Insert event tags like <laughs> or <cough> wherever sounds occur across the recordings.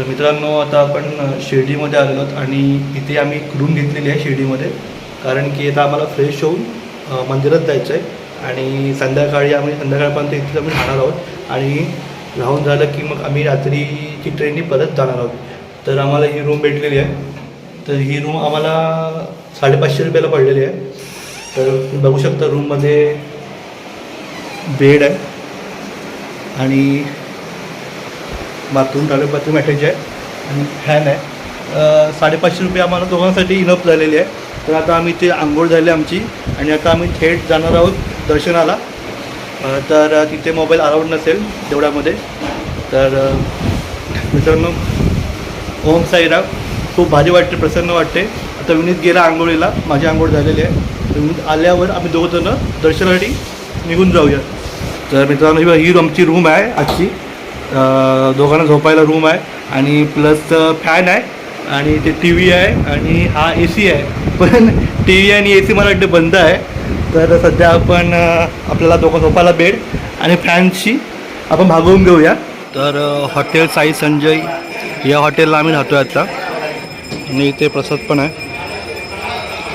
तर मित्रांनो आता आपण शिर्डीमध्ये आलेलो आहोत आणि इथे आम्ही रूम घेतलेली आहे शिर्डीमध्ये. कारण की आता आम्हाला फ्रेश होऊन मंदिरात जायचं आहे आणि संध्याकाळी आम्ही संध्याकाळपर्यंत इथे आम्ही राहणार आहोत. आणि राहून झालं की मग आम्ही रात्रीची ट्रेननी परत जाणार आहोत. तर आम्हाला ही रूम भेटलेली आहे. तर ही रूम आम्हाला साडेपाचशे रुपयाला पडलेली आहे. तर बघू शकता रूममध्ये बेड आहे. आणि बाथरूम टॉयलेट बाथरूम अटॅच आहे आणि फॅन आहे. साडेपाचशे रुपये आम्हाला दोघांसाठी इनफ झालेली आहे. तर आता आम्ही ते आंघोळ झाली आमची आणि आता आम्ही थेट जाणार आहोत दर्शनाला. तर तिथे मोबाईल अलाउड नसेल तेवढ्यामध्ये. तर मित्रांनो ओम साईराम खूप भारी वाटते प्रसन्न वाटते. आता विनीत गेला आंघोळीला माझी आंघोळ झालेली आहे. तर विनीत आल्यावर आम्ही दोघं जण दर्शनासाठी निघून जाऊया तर मित्रांनो ही ही आमची रूम आहे आजची. दोघांना झोपायला रूम आहे आणि प्लस फॅन आहे आणि ते टी व्ही आहे आणि हा ए सी आहे. पण टी व्ही आणि ए सी मला वाटते बंद आहे. तर सध्या आपण आपल्याला दोघं झोपायला बेड आणि फॅनशी आपण भागवून घेऊया. तर हॉटेल साई संजय या हॉटेलला आम्ही राहतो आहे आता. आणि इथे प्रसाद पण आहे.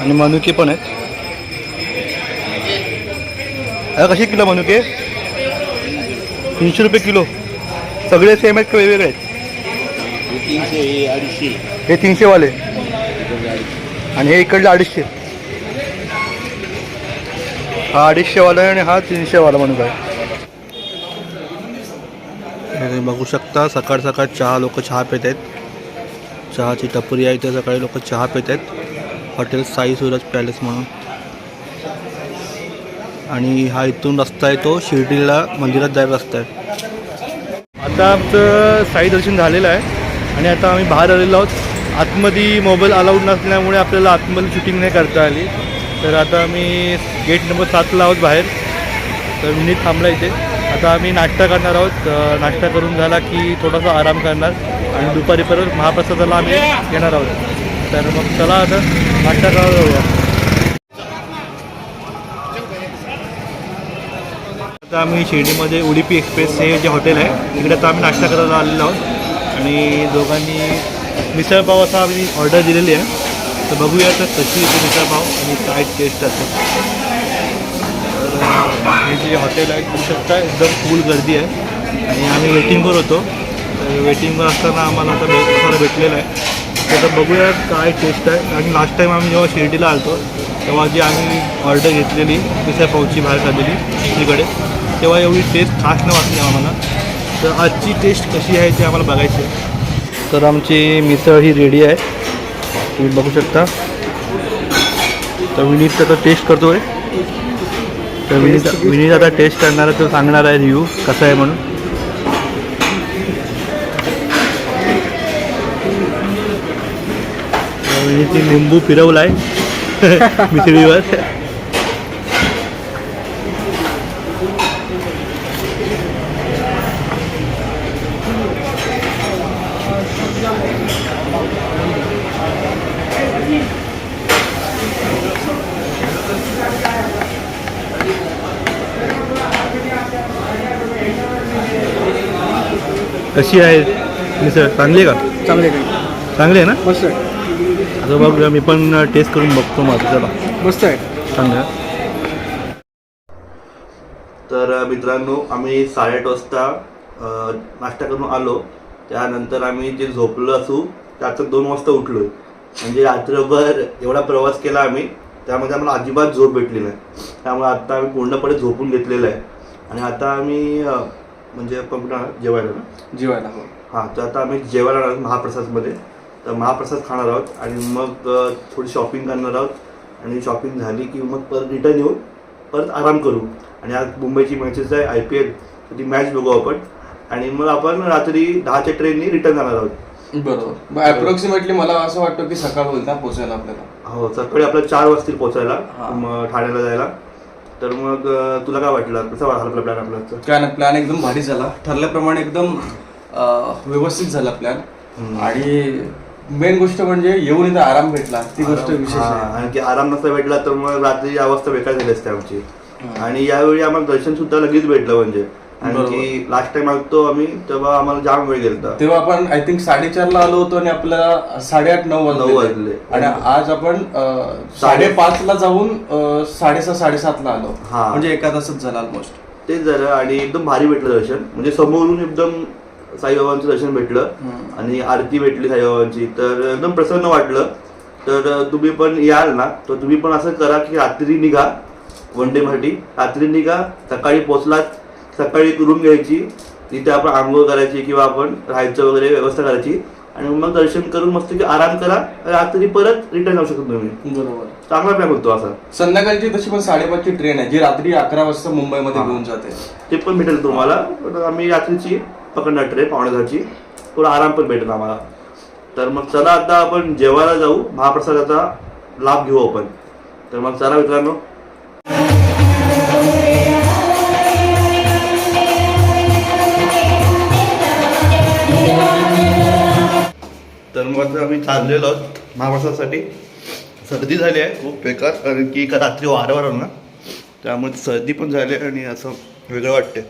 आणि मनुके पण आहेत. अरे कसे किलो मनुके? तीनशे रुपये किलो. सगळे सेम आहेत का वेगवेगळे आहेत? तीनशे हे अडीचशे. हे तीनशेवाले. आणि हे इकडले अडीचशे. हा अडीचशेवाला आहे आणि हा तीनशेवाला म्हणून तुम्ही बघू शकता सकाळ सकाळ चहा लोक चहा पित आहेत चहाची टपरी आहे इथे सकाळी लोक चहा पित आहेत हॉटेल साई सूरज पॅलेस म्हणून. आणि हा इथून रस्ता आहे तो शिर्डीला मंदिरात जायला रस्ता आहे. आता आमचं साई दर्शन झालेलं आहे. आणि आता आम्ही बाहेर आलेलो आहोत. आतमध्ये मोबाईल अलाउड नसल्यामुळे आपल्याला आतमध्ये शूटिंग नाही करता आली. तर आता आम्ही गेट नंबर सातला आहोत बाहेर. तर मी थांबला इथे. आता आम्ही नाश्ता करणार आहोत. नाश्ता करून झाला की थोडासा आराम करणार. आणि दुपारी परत महाप्रसादाला आम्ही येणार आहोत. तर मग चला आता नाश्ता करायला जाऊया. आता आम्ही शिर्डीमध्ये उडीपी एक्सप्रेस हे जे हॉटेल आहे तिकडे आता आम्ही नाश्ता करायला आलेलो आहोत. आणि दोघांनी मिसळपाव असा आम्ही ऑर्डर दिलेली आहे. तर बघूया तर कशी येते मिसळपाव आणि काय टेस्ट असते. तर हे जे हॉटेल आहे बघू शकता एकदम फुल गर्दी आहे. आणि आम्ही वेटिंगवर होतो. तर वेटिंगवर असताना आम्हाला आता भेट मसाला भेटलेलं आहे. तर बघूया काय टेस्ट आहे. आणि लास्ट टाईम आम्ही जेव्हा शिर्डीला आलतो तेव्हा जी आम्ही ऑर्डर घेतलेली मिसळपावची बाहेर काढलेली तिकडे तेव्हा एवढी टेस्ट खास न वाटली आम्हाला. तर आजची टेस्ट कशी आहे ते आम्हाला बघायची आहे. तर आमची मिसळ ही रेडी आहे. तुम्ही बघू शकता. तर विनीत आता टेस्ट करतो आहे तर विनीत विनीत आता टेस्ट करणार आहे तो सांगणार आहे रिव्ह्यू कसा आहे म्हणून. तर विनीतने लिंबू फिरवला आहे <laughs> मिसळीवर. कशी आहे? मिसळ चांगली आहे का? चांगले काही चांगली आहे ना? मस्त आहे. आता बघ मी पण टेस्ट करून बघतो माझं चला. मस्त आहे. चांगलं तर मित्रांनो आम्ही साडेआठ वाजता अ, नाश्ता करून आलो. त्यानंतर आम्ही जे झोपलो असू त्याचं दोन वाजता उठलो म्हणजे रात्रभर एवढा प्रवास केला आम्ही त्यामध्ये आम्हाला अजिबात झोप भेटली नाही. त्यामुळे आता आम्ही पूर्णपणे झोपून घेतलेलं आहे. आणि आता आम्ही अ, म्हणजे आपण कुठं? जेवायला ना? जेवायला हो. हां तर आता आम्ही जेवायला आहोत महाप्रसादमध्ये. तर महाप्रसाद खाणार आहोत आणि मग थोडी शॉपिंग करणार आहोत. आणि शॉपिंग झाली की मग परत रिटर्न येऊन परत आराम करू. आणि आज मुंबईची मॅचेस आहे आय पी एल तर ती मॅच बघू आपण. आणि मग आपण रात्री दहाच्या ट्रेननी रिटर्न जाणार आहोत. बरोबर. अप्रॉक्सिमेटली मला असं वाटतं की सकाळ बोलता पोचायला आपल्याला? हो सकाळी आपल्याला चार वाजतील पोचायला ठाण्याला जायला. तर मग तुला काय वाटलं? कसा आपला प्लॅन आपला? काय ना प्लॅन एकदम भारी झाला. ठरल्याप्रमाणे एकदम व्यवस्थित झाला प्लॅन. आणि मेन गोष्ट म्हणजे येऊन इथं आराम भेटला. ती गोष्ट विशेष आहे. आणखी आराम नसता भेटला तर मग रात्री अवस्था बेकार झाली असते आमची. आणि यावेळी आम्हाला दर्शन सुद्धा लगेच भेटलं म्हणजे. आणि लास्ट टाइम आलतो आम्ही तेव्हा आम्हाला जाम वेळ गेलता. तेव्हा आपण आय थिंक साडेचारला आलो होतो आणि आपल्याला साडेआठ नऊ नऊ वाजले. आणि आज आपण साडेपाच ला जाऊन साडेसहा साडेसातला आलो. हा. म्हणजे एका तासच झाला ऑलमोस्ट तेच झालं आणि एकदम भारी भेटलं दर्शन. म्हणजे समोरून एकदम साईबाबांचं दर्शन भेटलं आणि आरती भेटली साईबाबांची. तर एकदम प्रसन्न वाटलं. तर तुम्ही पण याल ना तर तुम्ही पण असं करा की रात्री निघा वन डे साठी रात्री निघा सकाळी पोचलात सकाळी एक रूम घ्यायची तिथे आपण आंघोळ करायची किंवा आपण राहायचं वगैरे व्यवस्था करायची. आणि मग दर्शन करून मस्त की आराम करा रात्री परत रिटर्न जाऊ शकतो तुम्ही. बरोबर. चांगला प्लॅन होतो असा. संध्याकाळची तशी पण साडेपाचची ट्रेन आहे जी रात्री अकरा वाजता मुंबईमध्ये. घेऊन जाते. ते पण भेटेल तुम्हाला. पण आम्ही रात्रीची पकडणार ट्रेन पावणे दहाची. थोडा आराम पण भेटेल आम्हाला. तर मग चला आता आपण जेवायला जाऊ. महाप्रसादाचा लाभ घेऊ आपण. तर मग चला मित्रांनो चाललेलो महाप्रसादासाठी सर्दी झाली आहे खूप बेकार कारण की एका रात्री वारंवार आलो ना. त्यामुळे सर्दी पण झाली आहे आणि असं वेगळं वाटते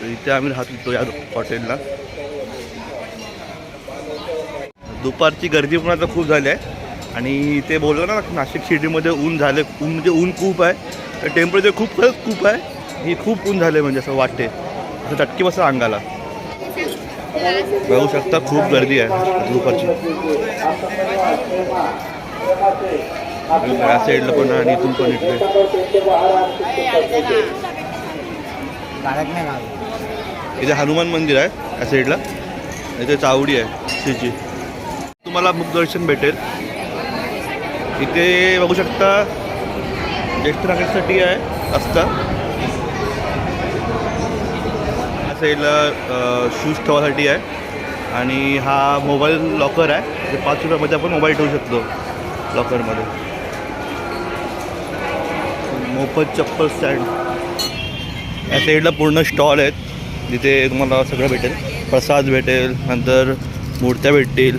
तर इथे आम्ही राहत होतो या हॉटेलला. दुपारची गर्दी पण आता खूप झाली आहे. आणि ते बोललो ना नाशिक सिटीमध्ये ऊन झाले ऊन म्हणजे ऊन खूप आहे. तर टेम्परेचर खूप खरंच खूप आहे. ही खूप ऊन झालं म्हणजे असं वाटते असं चटकी बसा अंगाला. बघू शकता खूप गर्दी आहे दुपारची. या साईडला पण आहे आणि इथून पण इकडे. इथे हनुमान मंदिर आहे या साईडला. इथे चावडी आहे श्रीची. तुम्हाला मुखदर्शन भेटेल. इथे बघू शकता ज्येष्ठ नागरिकसाठी आहे असता या साईडला शूज ठेवासाठी आहे. आणि हा मोबाईल लॉकर आहे. ते पाच रुपयामध्ये आपण मोबाईल ठेवू शकतो लॉकरमध्ये मोफत चप्पल स्टँड या साईडला पूर्ण स्टॉल आहेत. जिथे तुम्हाला सगळं भेटेल. प्रसाद भेटेल नंतर मूर्त्या भेटतील.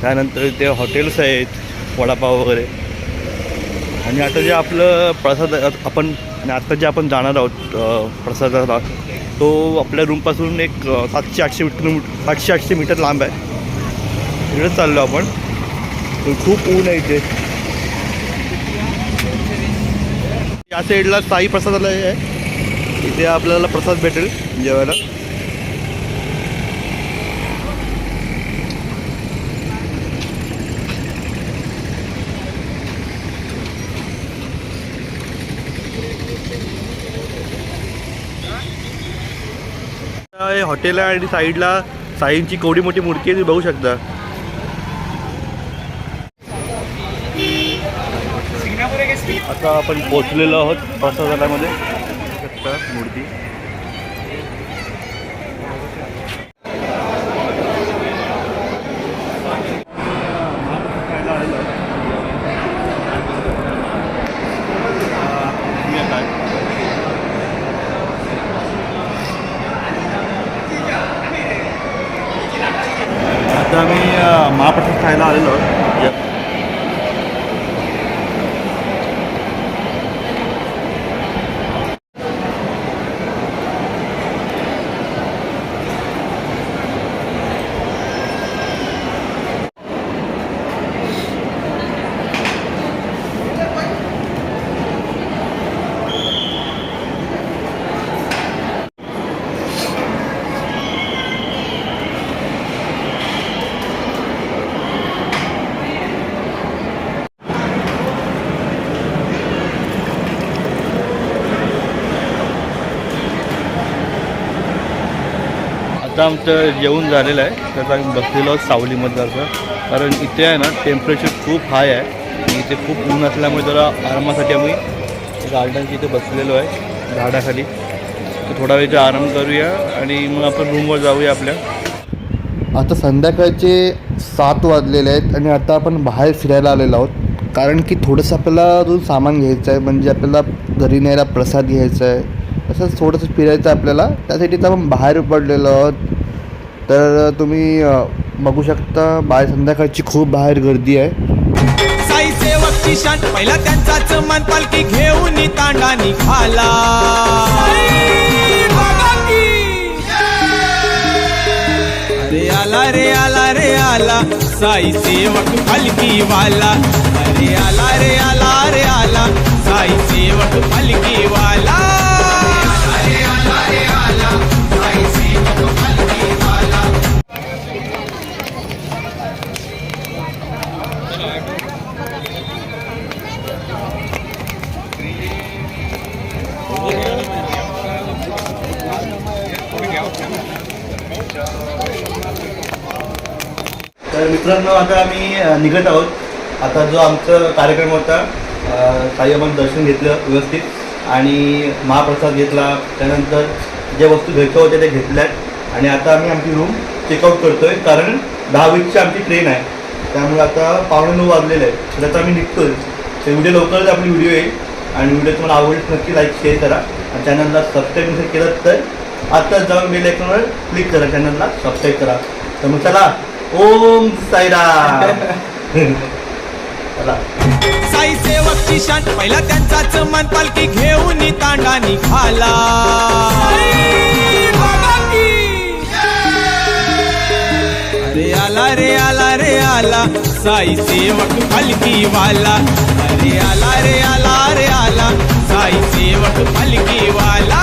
त्यानंतर इथे हॉटेल्स आहेत वडापाव वगैरे. आणि आता जे आपलं प्रसाद आपण आत्ता आता जे आपण जाणार आहोत प्रसादाला तो आपल्या रूमपासून एक सातशे आठशे किलोमीटर सातशे आठशे मीटर लांब आहे. तिकडेच चाललो आपण. खूप ऊन आहे इथे. या साईडला साई प्रसादालय आहे. इथे आपल्याला प्रसाद भेटेल जेवायला. हे हॉटेल आहे आणि साईडला साईंची केवढी मोठी मूर्ती आहे बघू शकता. आता आपण पोचलेलो आहोत प्रसादालयामध्ये मूर्ती आता आम्ही मी महाप्रसाद खायला आलेलो आहोत आता आमचं जेवण झालेलं आहे. त्याचा आम्ही बसलेलो आहोत सावलीमध्ये असं. कारण इथे आहे ना टेम्परेचर खूप हाय आहे. आणि इथे खूप ऊन असल्यामुळे जरा आरामासाठी आम्ही गार्डनच्या इथे बसलेलो आहे झाडाखाली. तर थोडा वेळचा आराम करूया आणि मग आपण रूमवर जाऊया आपल्या. आता संध्याकाळचे सात वाजलेले आहेत आणि आता आपण बाहेर फिरायला आलेलो आहोत. कारण की थोडंसं आपल्याला अजून सामान घ्यायचं आहे. म्हणजे आपल्याला घरी न्यायला प्रसाद घ्यायचा आहे. असंच थोडंसं फिरायचं आपल्याला. त्यासाठी तर आपण बाहेर पडलेलो आहोत. तर तुम्ही बघू शकता बाहेर संध्याकाळची खूप बाहेर गर्दी आहे. साई पहिला त्यांचाच मन पालखी घेऊन तांडा निघाला. अरे आला रे आला रे आला. साई सेवक पालखी वाला अरे आला रे आला रे आला. साई सेवक पालखी वाला तर मित्रांनो आता आम्ही निघत आहोत. आता जो आमचा कार्यक्रम होता अ, दर्शन घेतलं व्यवस्थित आणि महाप्रसाद घेतला. त्यानंतर ज्या वस्तू घ्यायच्या होत्या त्या घेतल्यात. आणि आता आम्ही आमची रूम चेकआउट करतोय कारण दहा वीसची आमची ट्रेन आहे. त्यामुळे आता पावणे नऊ वाजलेले आहे तर आता आम्ही निघतोय. तर व्हिडिओ लवकरच आपली व्हिडिओ येईल. आणि व्हिडिओ तुम्हाला आवडेल नक्की लाईक शेअर करा. आणि चॅनलला सबस्क्राईब नसेल केलं तर आत्ताच जाऊन बेल आयकॉनवर क्लिक करा चॅनलला सबस्क्राईब करा. तर मग चला ओम साईराम साई सेवकची शान पहिला त्यांचाच मन पालखी घेऊन तांडा निघाला. अरे आला रे आला रे आला. साई सेवक पालखी वाला अरे आला रे आला रे आला. साई सेवक पालखी वाला